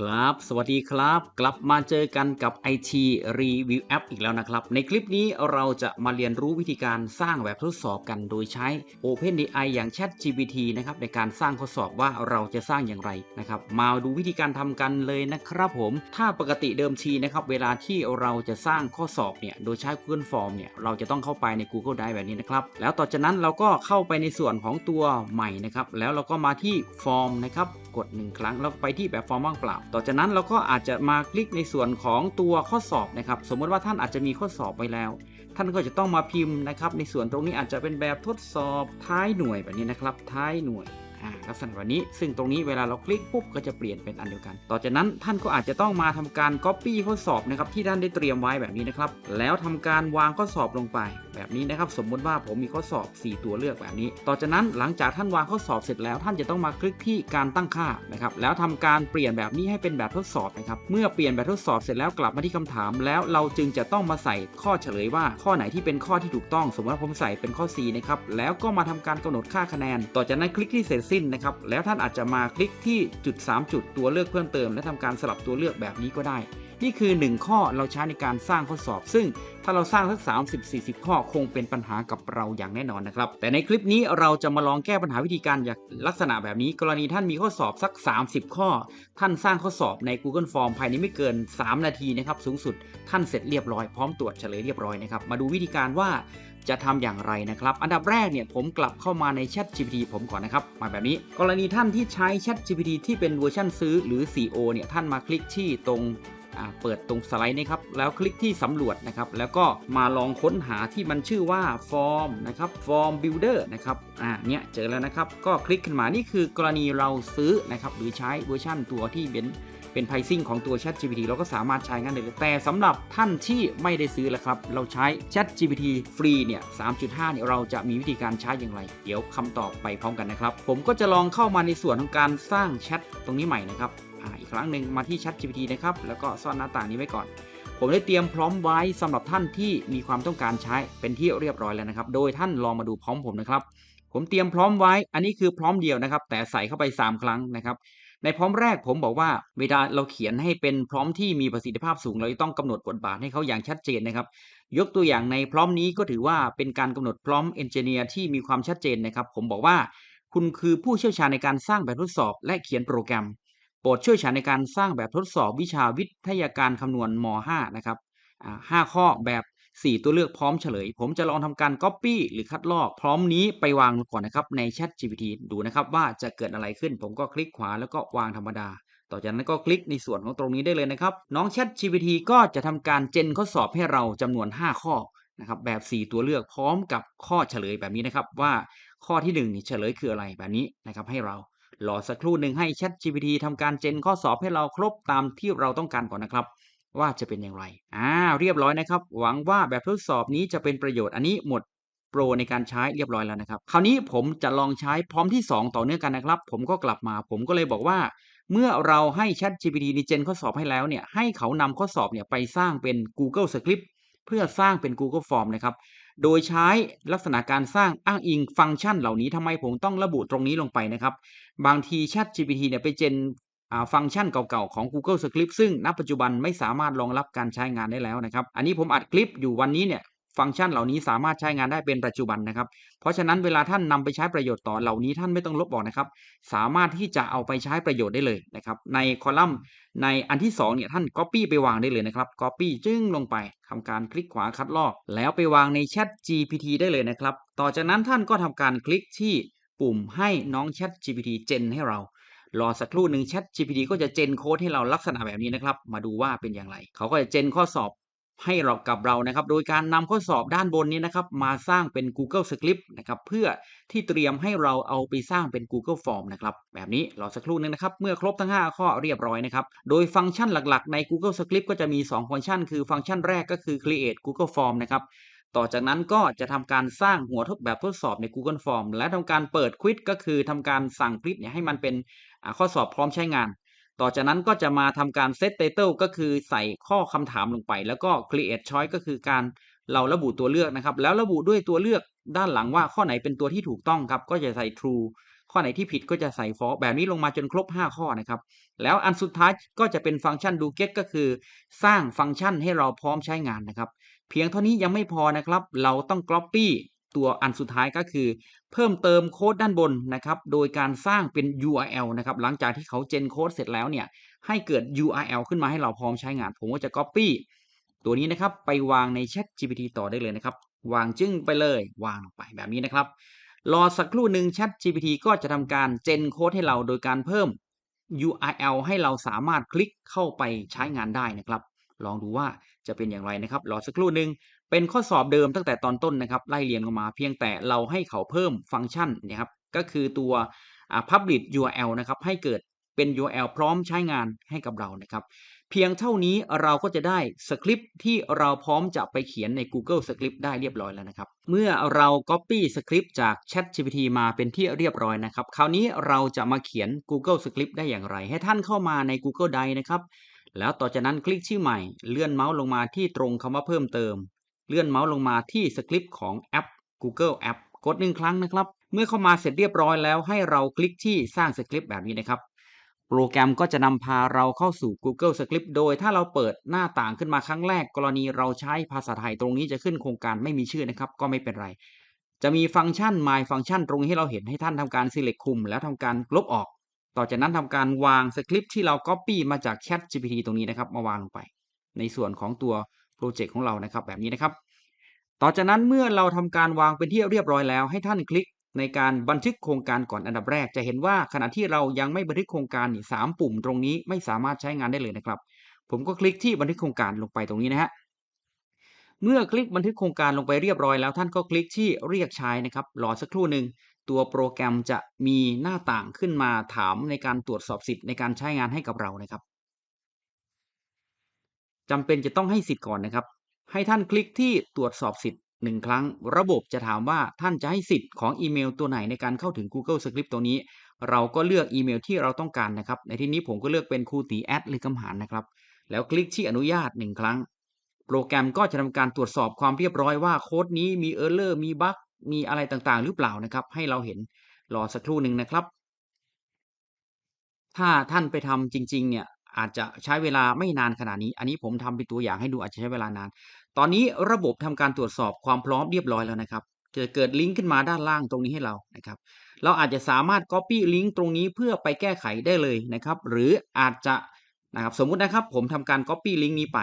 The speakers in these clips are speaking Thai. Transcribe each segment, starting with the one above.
ครับ สวัสดีครับ กลับมาเจอกันกับ IT Review App อีกแล้วนะครับ ในคลิปนี้เราจะมาเรียนรู้วิธีการสร้างแบบทดสอบกันโดยใช้ OpenAI อย่าง ChatGPT นะครับในการสร้างข้อสอบว่าเราจะสร้างอย่างไรนะครับ มาดูวิธีการทำกันเลยนะครับผม ถ้าปกติเดิมทีนะครับ เวลาที่เราจะสร้างข้อสอบเนี่ย โดยใช้ Google Form เนี่ย เราจะต้องเข้าไปใน Google Drive แบบนี้นะครับ แล้วต่อจากนั้นเราก็เข้าไปในส่วนของตัวใหม่นะครับ แล้วเราก็มาที่ Form นะครับ กด 1 ครั้งแล้วไปที่แบบฟอร์มว่างเปล่าต่อจากนั้นเราก็อาจจะมาคลิกในส่วนของตัวข้อสอบนะครับ สมมติว่าท่านอาจจะมีข้อสอบไว้แล้ว ท่านก็จะต้องมาพิมพ์นะครับ ในส่วนตรงนี้อาจจะเป็นแบบทดสอบท้ายหน่วยแบบนี้นะครับ ท้ายหน่วยอ่าลักษณะแบบนี้ซึ่งตรงนี้เวลาเราคลิกปุ๊บก็จะเปลี่ยนเป็นอันเดียวกัน ต่อจากนั้นท่านก็อาจจะต้องมาทำการ Copy ข้อสอบนะครับที่ท่านได้เตรียมไว้แบบนี้นะครับ แล้วทำการวางข้อสอบลงไป แบบนี้นะครับ สมมติว่าผมมีข้อสอบ 4 ตัวเลือกแบบนี้ ต่อจากนั้นหลังจากท่านวางข้อสอบเสร็จแล้ว ท่านจะต้องมาคลิกที่การตั้งค่านะครับแล้วทำการเปลี่ยนแบบนี้ให้เป็นแบบทดสอบนะครับเมื่อเปลี่ยนแบบทดสอบเสร็จแล้วกลับมาที่คำถาม แล้วเราจึงจะต้องมาใส่ข้อเฉลยว่า ข้อไหนที่เป็นข้อที่ถูกต้อง สมมติว่าผมใส่เป็นข้อ C นะครับแล้วก็มาทำการกำหนดค่าคะแนน ต่อจากนั้นคลิกที่เสร็จสิ้นนะครับแล้วท่านอาจจะมาคลิกที่จุด 3 จุดตัวเลือกเพิ่มเติม และทำการสลับตัวเลือกแบบนี้ก็ได้ นี่คือ 1 ข้อเราใช้ในการสร้างข้อสอบ ซึ่งถ้าเราสร้างสัก 30 40 ข้อคงเป็นปัญหากับเราอย่างแน่นอนนะครับ แต่ในคลิปนี้เราจะมาลองแก้ปัญหาวิธีการอย่างลักษณะแบบนี้ กรณีท่านมีข้อสอบสัก 30 ข้อ ท่านสร้างข้อสอบใน Google Form ภายในไม่เกิน 3 นาทีนะครับสูงสุดท่านเสร็จเรียบร้อยพร้อมตรวจเฉลยเรียบร้อยนะครับมาดูวิธีการว่าจะทำอย่างไรนะครับ อันดับแรกเนี่ยผมกลับเข้ามาใน Chat GPT ผมก่อนนะครับ มาแบบนี้ กรณีท่านที่ใช้ Chat GPT ที่เป็นเวอร์ชันซื้อหรือ 4O เนี่ยท่านมาคลิกที่ตรง เปิดตรงสไลด์นะครับแล้วคลิกที่สำรวจนะครับแล้วก็มาลองค้นหาที่มันชื่อว่า Form นะครับ Form Builder นะครับอ่าเนี่ยเจอแล้วนะครับก็คลิกขึ้นมานี่คือกรณีเราซื้อนะครับหรือใช้เวอร์ชันตัวที่เป็นเป็น pricing ของตัว Chat GPT เราก็สามารถใช้งานได้เลยแต่สำหรับท่านที่ไม่ได้ซื้อแล้วครับ เราใช้ Chat GPT ฟรีเนี่ย 3.5 เนี่ยเราจะมีวิธีการใช้อย่างไร เดี๋ยวคำตอบไปพร้อมกันนะครับ ผมก็จะลองเข้ามาในส่วนของการสร้างแชทตรงนี้ใหม่นะครับ อ,อีกครั้งหนึ่งมาที่ Chat GPT นะครับ แล้วก็ซ่อนหน้าต่างนี้ไว้ก่อน ผมได้เตรียมพร้อมไว้สำหรับท่านที่มีความต้องการใช้เป็นที่เรียบร้อยแล้วนะครับ โดยท่านลองมาดูพร้อมผมนะครับ ผมเตรียมพร้อมไว้ อันนี้คือพร้อมเดียวนะครับ แต่ใส่เข้าไป 3 ครั้งนะครับ ในพร้อมแรกผมบอกว่าเวลาเราเขียนให้เป็นพร้อมที่มีประสิทธิภาพสูง เราจะต้องกำหนดบทบาทให้เขาอย่างชัดเจนนะครับ ยกตัวอย่างในพร้อมนี้ก็ถือว่าเป็นการกำหนดพร้อมเอนจิเนียร์ที่มีความชัดเจนนะครับ ผมบอกว่าคุณคือผู้เชี่ยวชาญในการสร้างแบบทดสอบและเขียนโปรแกรม โปรดช่วยฉันในการสร้างแบบทดสอบวิชาวิทยาการคำนวณม .5 นะครับอ่าห้าข้อแบบ 4 ตัวเลือกพร้อมเฉลย ผมจะลองทำการ Copy หรือคัดลอก พร้อมนี้ไปวางก่อนนะครับใน Chat GPT ดูนะครับว่าจะเกิดอะไรขึ้น ผมก็คลิกขวาแล้วก็วางธรรมดา ต่อจากนั้นก็คลิกในส่วนของตรงนี้ได้เลยนะครับ น้อง Chat GPT ก็จะทำการเจนข้อสอบให้เราจำนวน 5 ข้อนะครับแบบ 4 ตัวเลือกพร้อมกับข้อเฉลยแบบนี้นะครับว่าข้อที่1นี่เฉลยคืออะไรแบบนี้นะครับให้เรา รอสักครู่หนึ่งให้ Chat GPT ทำการเจนข้อสอบให้เราครบตามที่เราต้องการก่อนนะครับ ว่าจะเป็นอย่างไรอ่าเรียบร้อยนะครับ หวังว่าแบบทดสอบนี้จะเป็นประโยชน์อันนี้หมดโปรในการใช้เรียบร้อยแล้วนะครับ คราวนี้ผมจะลองใช้พร้อมที่ 2 ต่อเนื่องกันนะครับ ผมก็กลับมา ผมก็เลยบอกว่า เมื่อเราให้ Chat GPT ดีเจนข้อสอบให้แล้วเนี่ยให้เขานำข้อสอบเนี่ยไปสร้างเป็น Google Script เพื่อสร้างเป็น Google Form นะครับ โดยใช้ลักษณะการสร้างอ้างอิงฟังก์ชันเหล่านี้ทำไมผมต้องระบุตรงนี้ลงไปนะครับ บางที Chat GPT เนี่ยไปเจนอ่าฟังก์ชันเก่าๆ ของ Google Script ซึ่งณปัจจุบันไม่สามารถรองรับการใช้งานได้แล้วนะครับ อันนี้ผมอัดคลิปอยู่วันนี้เนี่ย ฟังก์ชันเหล่านี้สามารถใช้งานได้เป็นปัจจุบันนะครับ เพราะฉะนั้นเวลาท่านนำไปใช้ประโยชน์ต่อเหล่านี้ท่านไม่ต้องลบออกนะครับ สามารถที่จะเอาไปใช้ประโยชน์ได้เลยนะครับ ในคอลัมน์ในอันที่2เนี่ยท่าน Copy ไปวางได้เลยนะครับ Copy จึ้งลงไปทำการคลิกขวาคัดลอก แล้วไปวางใน Chat GPT ได้เลยนะครับ ต่อจากนั้นท่านก็ทำการคลิกที่ปุ่มให้น้อง Chat GPT เจนให้เรารอสักครู่หนึ่ง Chat GPT ก็จะเจนโค้ดให้เราลักษณะแบบนี้นะครับ มาดูว่าเป็นอย่างไร เขาก็จะเจนข้อสอบ ให้เรากับเรานะครับ โดยการนำข้อสอบด้านบนนี้นะครับ มาสร้างเป็น Google Script นะครับ เพื่อที่เตรียมให้เราเอาไปสร้างเป็น Google Form นะครับ แบบนี้รอสักครู่หนึงนะครับ เมื่อครบทั้ง 5 ข้อเรียบร้อยนะครับ โดยฟังก์ชันหลักๆ ใน Google Script ก็จะมี 2 ฟังก์ชัน คือฟังก์ชันแรกก็คือ create Google Form นะครับต่อจากนั้นก็จะทำการสร้างหัวทดแบบทดสอบใน Google Form และทำการเปิดควิดก็คือทำการสั่งควิดเนี่ยให้มันเป็นข้อสอบพร้อมใช้งาน ต่อจากนั้นก็จะมาทำการ set title ก็คือใส่ข้อคำถามลงไป แล้วก็ create choice ก็คือการเราระบุตัวเลือกนะครับ แล้วระบุด้วยตัวเลือกด้านหลังว่าข้อไหนเป็นตัวที่ถูกต้องครับ ก็จะใส่ true ข้อไหนที่ผิดก็จะใส่ false แบบนี้ลงมาจนครบ 5 ข้อนะครับ แล้วอันสุดท้ายก็จะเป็นฟังก์ชัน do get ก็คือ สร้างฟังก์ชันให้เราพร้อมใช้งานนะครับ เพียงเท่านี้ยังไม่พอนะครับ เราต้อง copy ตัวอันสุดท้ายก็คือ เพิ่มเติมโค้ดด้านบนนะครับ โดยการสร้างเป็น URL นะครับ หลังจากที่เขาเจนโค้ดเสร็จแล้วเนี่ย ให้เกิด URL ขึ้นมาให้เราพร้อมใช้งาน ผมก็จะ copy ตัวนี้นะครับ ไปวางใน Chat GPT ต่อได้เลยนะครับ วางจึ้งไปเลย วางลงไปแบบนี้นะครับ รอสักครู่หนึ่ง Chat GPT ก็จะทำการเจนโค้ดให้เราโดยการเพิ่ม URL ให้เราสามารถคลิกเข้าไปใช้งานได้นะครับ ลองดูว่าจะเป็นอย่างไรนะครับ รอสักครู่หนึ่ง เป็นข้อสอบเดิมตั้งแต่ตอนต้นนะครับไล่เรียงลงมา เพียงแต่เราให้เขาเพิ่มฟังก์ชันนะครับก็คือตัวอ่า publish URL นะครับให้เกิดเป็น URL พร้อมใช้งานให้กับเรานะครับ เพียงเท่านี้เราก็จะได้สคริปต์ที่เราพร้อมจะไปเขียนใน Google Script ได้เรียบร้อยแล้วนะครับ เมื่อเรา Copy สคริปต์จาก ChatGPT มาเป็นที่เรียบร้อยนะครับ คราวนี้เราจะมาเขียน Google Script ได้อย่างไร ให้ท่านเข้ามาใน Google Drive นะครับ แล้วต่อจากนั้นคลิกชื่อใหม่ เลื่อนเมาส์ลงมาที่ตรงคำว่าเพิ่มเติม เลื่อนเมาส์ลงมาที่สคริปต์ของแอป Google App กดหนึ่งครั้งนะครับ เมื่อเข้ามาเสร็จเรียบร้อยแล้วให้เราคลิกที่สร้างสคริปต์แบบนี้นะครับ โปรแกรมก็จะนำพาเราเข้าสู่ Google Script โดยถ้าเราเปิดหน้าต่างขึ้นมาครั้งแรก กรณีเราใช้ภาษาไทยตรงนี้จะขึ้นโครงการไม่มีชื่อนะครับ ก็ไม่เป็นไร จะมีฟังก์ชัน My Function ตรงนี้ให้เราเห็นให้ท่านทำการ select คุม แล้วทำการลบออก ต่อจากนั้นทำการวางสคริปต์ที่เรา Copy มาจาก Chat GPT ตรงนี้นะครับมาวางลงไป ในส่วนของตัว โปรเจกต์ของเรานะครับแบบนี้นะครับ ต่อจากนั้นเมื่อเราทำการวางเป็นที่เรียบร้อยแล้ว ให้ท่านคลิกในการบันทึกโครงการก่อนอันดับแรก จะเห็นว่าขณะที่เรายังไม่บันทึกโครงการสามปุ่มตรงนี้ไม่สามารถใช้งานได้เลยนะครับ ผมก็คลิกที่บันทึกโครงการลงไปตรงนี้นะฮะเมื่อคลิกบันทึกโครงการลงไปเรียบร้อยแล้วท่านก็คลิกที่เรียกใช้นะครับรอสักครู่หนึ่งตัวโปรแกรมจะมีหน้าต่างขึ้นมาถามในการตรวจสอบสิทธิ์ในการใช้งานให้กับเรานะครับ จำเป็นจะต้องให้สิทธิ์ก่อนนะครับ ให้ท่านคลิกที่ตรวจสอบสิทธิ์หนึ่งครั้ง ระบบจะถามว่าท่านจะให้สิทธิ์ของอีเมลตัวไหนในการเข้าถึง Google Script ตัวนี้ เราก็เลือกอีเมลที่เราต้องการนะครับ ในที่นี้ผมก็เลือกเป็นครูตีแอดหรือกำหานนะครับ แล้วคลิกที่อนุญาต 1 ครั้ง โปรแกรมก็จะทำการตรวจสอบความเรียบร้อยว่าโค้ดนี้มีเออร์เลอร์มีบั๊กมีอะไรต่างๆ หรือเปล่านะครับ ให้เราเห็นรอสักครู่หนึ่งนะครับ ถ้าท่านไปทำจริง ๆ เนี่ย อาจจะใช้เวลาไม่นานขนาดนี้ อันนี้ผมทำเป็นตัวอย่างให้ดูอาจจะใช้เวลานาน ตอนนี้ระบบทำการตรวจสอบความพร้อมเรียบร้อยแล้วนะครับ จะเกิดลิงก์ขึ้นมาด้านล่างตรงนี้ให้เรานะครับ เราอาจจะสามารถ Copy ลิงก์ตรงนี้เพื่อไปแก้ไขได้เลยนะครับ หรืออาจจะนะครับสมมุตินะครับ ผมทำการ Copy ลิงก์นี้ไป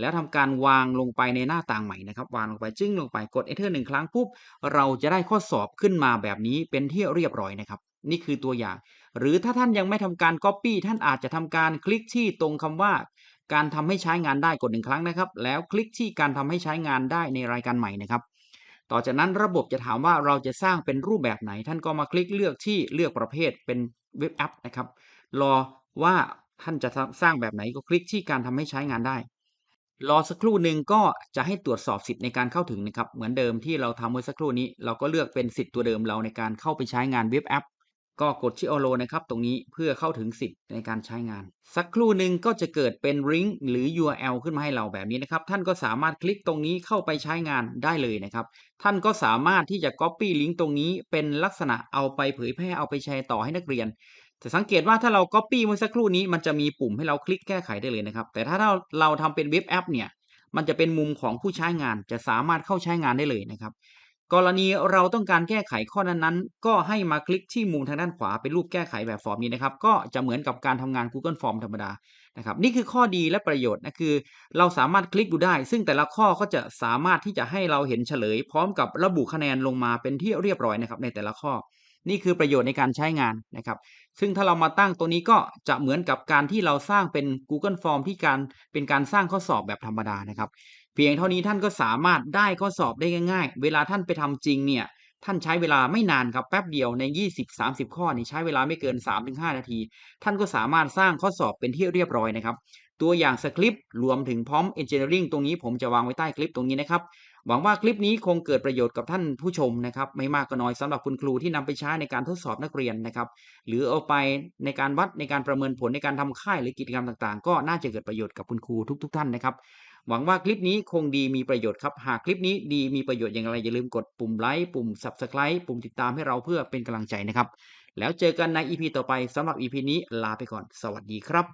แล้วทำการวางลงไปในหน้าต่างใหม่นะครับ วางลงไปจึ้งลงไปกด Enter หนึ่งครั้งปุ๊บเราจะได้ข้อสอบขึ้นมาแบบนี้เป็นที่เรียบร้อยนะครับ นี่คือตัวอย่าง หรือถ้าท่านยังไม่ทำการ Copy ท่านอาจจะทำการคลิกที่ตรงคำว่า การทำให้ใช้งานได้กดหนึ่งครั้งนะครับ แล้วคลิกที่การทำให้ใช้งานได้ในรายการใหม่นะครับต่อจากนั้นระบบจะถามว่าเราจะสร้างเป็นรูปแบบไหน ท่านก็มาคลิกเลือกที่เลือกประเภทเป็นเว็บแอปนะครับ รอว่าท่านจะสร้างแบบไหนก็คลิกที่การทำให้ใช้งานได้ รอสักครู่หนึ่งก็จะให้ตรวจสอบสิทธิ์ในการเข้าถึงนะครับ เหมือนเดิมที่เราทำเมื่อสักครู่นี้ เราก็เลือกเป็นสิทธิ์ตัวเดิมเราในการเข้าไปใช้งานเว็บแอป ก็กดที่ออโลนะครับตรงนี้เพื่อเข้าถึงสิทธิ์ในการใช้งาน สักครู่หนึ่งก็จะเกิดเป็นลิงก์หรือ URL ขึ้นมาให้เราแบบนี้นะครับ ท่านก็สามารถคลิกตรงนี้เข้าไปใช้งานได้เลยนะครับ ท่านก็สามารถที่จะ Copy ลิงก์ตรงนี้เป็นลักษณะเอาไปเผยแพร่เอาไปแชร์ต่อให้นักเรียนแต่สังเกตว่าถ้าเรา Copy เมื่อสักครู่นี้มันจะมีปุ่มให้เราคลิกแก้ไขได้เลยนะครับ แต่ถ้าเราเราทำเป็นเว็บแอปเนี่ยมันจะเป็นมุมของผู้ใช้งานจะสามารถเข้าใช้งานได้เลยนะครับ กรณีเราต้องการแก้ไขข้อนั้นๆ ก็ให้มาคลิกที่มุมทางด้านขวาเป็นรูปแก้ไขแบบฟอร์มนี้นะครับ ก็จะเหมือนกับการทำงาน Google Form ธรรมดานะครับ นี่คือข้อดีและประโยชน์นะคือ เราสามารถคลิกดูได้ ซึ่งแต่ละข้อก็จะสามารถที่จะให้เราเห็นเฉลย พร้อมกับระบุคะแนนลงมาเป็นที่เรียบร้อยนะครับในแต่ละข้อ นี่คือประโยชน์ในการใช้งานนะครับ ซึ่งถ้าเรามาตั้งตัวนี้ก็จะเหมือนกับการที่เราสร้างเป็น Google Form ที่การเป็นการสร้างข้อสอบแบบธรรมดานะครับ เพียงเท่านี้ท่านก็สามารถได้ข้อสอบได้ง่าย ๆ เวลาท่านไปทำจริงเนี่ยท่านใช้เวลาไม่นานครับแป๊บเดียวใน 20-30 ข้อนี่ใช้เวลาไม่เกิน 3-5 นาที ท่านก็สามารถสร้างข้อสอบเป็นที่เรียบร้อยนะครับ ตัวอย่างสคริปต์รวมถึงพร้อม Engineering ตรงนี้ผมจะวางไว้ใต้คลิปตรงนี้นะครับ หวังว่าคลิปนี้คงเกิดประโยชน์กับท่านผู้ชมนะครับ ไม่มากก็น้อยสำหรับคุณครูที่นำไปใช้ในการทดสอบนักเรียนนะครับ หรือเอาไปในการวัดในการประเมินผลในการทำค่ายหรือกิจกรรมต่างๆ ก็น่าจะเกิดประโยชน์กับคุณครูทุก ๆ ท่านนะครับ หวังว่าคลิปนี้คงดีมีประโยชน์ครับ หากคลิปนี้ดีมีประโยชน์อย่างไรอย่าลืมกดปุ่มไลค์ปุ่ม Subscribe ปุ่มติดตามให้เราเพื่อเป็นกำลังใจนะครับ แล้วเจอกันใน EP ต่อไปสำหรับ EP นี้ลาไปก่อน สวัสดีครับ